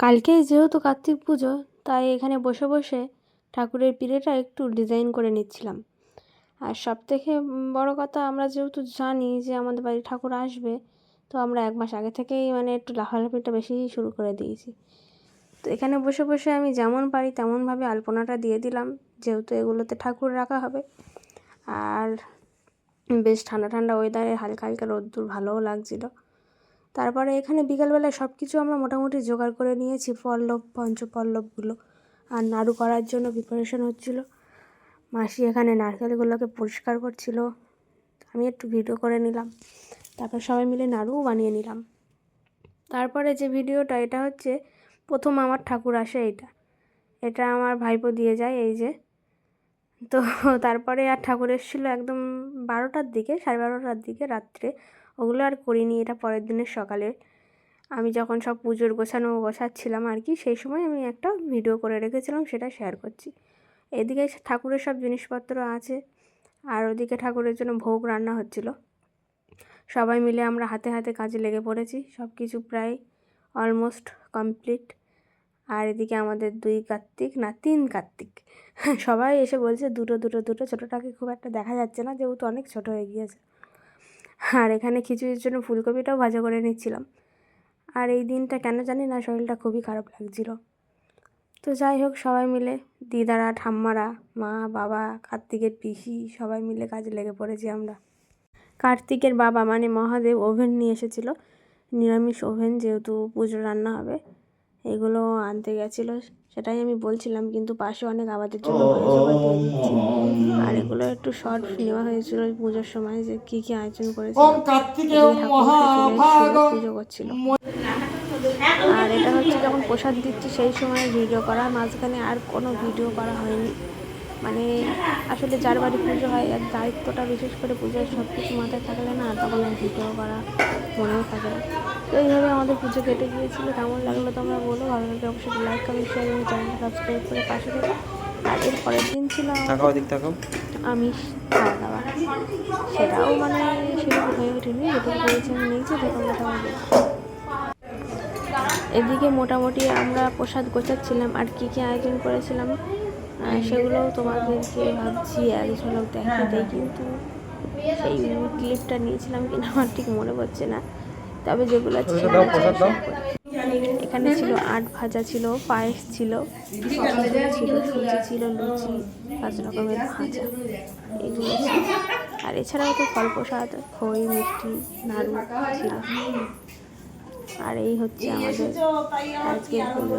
কালকেই যেহেতু কার্তিক পুজো, তাই এখানে বসে বসে ঠাকুরের পিড়েটা একটু ডিজাইন করে নিচ্ছিলাম। আর সব থেকে বড়ো কথা, আমরা যেহেতু জানি যে আমাদের বাড়ি ঠাকুর আসবে, তো আমরা এক মাস আগে থেকেই মানে একটু লাফালাফিটা বেশিই শুরু করে দিয়েছি। তো এখানে বসে বসে আমি যেমন পারি তেমনভাবে আলপনাটা দিয়ে দিলাম, যেহেতু এগুলোতে ঠাকুর রাখা হবে। আর বেশ ঠান্ডা ঠান্ডা ওয়েদারে হালকা হালকা রোদ্দুর ভালোও লাগছিল। তারপরে এখানে বিকালবেলায় সব কিছু আমরা মোটামুটি জোগাড় করে নিয়েছি, পল্লব, পঞ্চপল্লবগুলো আর নাড়ু করার জন্য প্রিপারেশন হচ্ছিল। মাসি এখানে নারকেলগুলোকে পরিষ্কার করছিল। আমি একটু ভিডিও করে নিলাম। তারপর সবাই মিলে নাড়ুও বানিয়ে নিলাম। তারপরে যে ভিডিওটা এটা হচ্ছে প্রথম আমার ঠাকুর আসে এইটা। এটা আমার ভাইপো দিয়ে যায় এই যে। তো তারপরে আর ঠাকুর এসেছিল একদম বারোটার দিকে, সাড়ে বারোটার দিকে রাত্রে। ওগুলো আর করিনি, এটা পরের দিনের সকালে। আমি যখন সব পুজোর গোছানো গোছাচ্ছিলাম আর কি, সেই সময় আমি একটা ভিডিও করে রেখেছিলাম, সেটা শেয়ার করছি। এদিকে ঠাকুরের সব জিনিসপত্র আছে, আর ওদিকে ঠাকুরের জন্য ভোগ রান্না হচ্ছিল। সবাই মিলে আমরা হাতে হাতে কাজে লেগে পড়েছি সব কিছু প্রায় অলমোস্ট কমপ্লিট আর এদিকে আমাদের দুই কার্তিক, না, তিন কার্তিক। সবাই এসে বলছে, দুটো দুটো দুটো, ছোটোটাকে খুব একটা দেখা যাচ্ছে না, যেহেতু অনেক ছোট হয়ে গিয়েছে। আর এখানে খিচুড়ির জন্য ফুলকপিটাও ভাজা করে নিচ্ছিলাম। আর এই দিনটা কেন জানি না, শরীরটা খুবই খারাপ লাগছিল। তো যাই হোক, সবাই মিলে, দিদারা, ঠাম্মারা, মা, বাবা, কার্তিকের পিসি, সবাই মিলে কাজে লেগে পড়েছি আমরা। কার্তিকের বাবা মানে মহাদেব ওভেন নিয়ে এসেছিল। নিরামিষ ওভেন যেহেতু পুজো রান্না হবে এগুলো আনতে গেছিল সেটাই আমি বলছিলাম কিন্তু পাশে অনেক আবাদের জন্য আর এগুলো একটু শর্ট নেওয়া হয়েছিল পুজোর সময় যে কী কী আয়োজন করেছিল পুজো করছিল। আর এটা হচ্ছে যখন প্রসাদ দিচ্ছি সেই সময় ভিডিও করা মাঝখানে আর কোনো ভিডিও করা হয়নি। মানে আসলে যার বাড়ি পুজো হয় আর দায়িত্বটা বিশেষ করে পুজোর সব কিছু মাথায় থাকলে না তখন ভিডিও করা মনেও থাকে না। তো এইভাবে আমাদের পুজো কেটে গিয়েছিল কেমন লাগল তোমরা বলো? ভালো লাগলে অবশ্যই লাইক কমেন্ট শেয়ার এবং চ্যানেলটা সাবস্ক্রাইব করে পাশে থেকে। আর এর পরের দিন ছিল আমিষ খাওয়া দাওয়া। সেটাও মানে সেরকম হয়ে ওঠেনি যেটুকু করেছি আমি নিয়েছি তোমরা সবাই দেখো। এদিকে মোটামুটি আমরা প্রসাদ গোছাচ্ছিলাম আর কী কী আয়োজন করেছিলাম আহ, সেগুলোও তোমাদেরকে ভাবছি এক ঝলক দেখাতে কিন্তু সেই ক্লিপটা নিয়েছিলাম কিনা আমার ঠিক মনে পড়ছে না। তবে যেগুলো করি। এখানে ছিল আট ভাজা ছিল পায়েস ছিল ছিল সুজি ছিল লুচি পাঁচ রকমের ভাজা এগুলো ছিল। আর এছাড়াও তো ফল প্রসাদ খই মিষ্টি নাড়ু ছিল। আর এই হচ্ছে আমাদের আজকের পুজো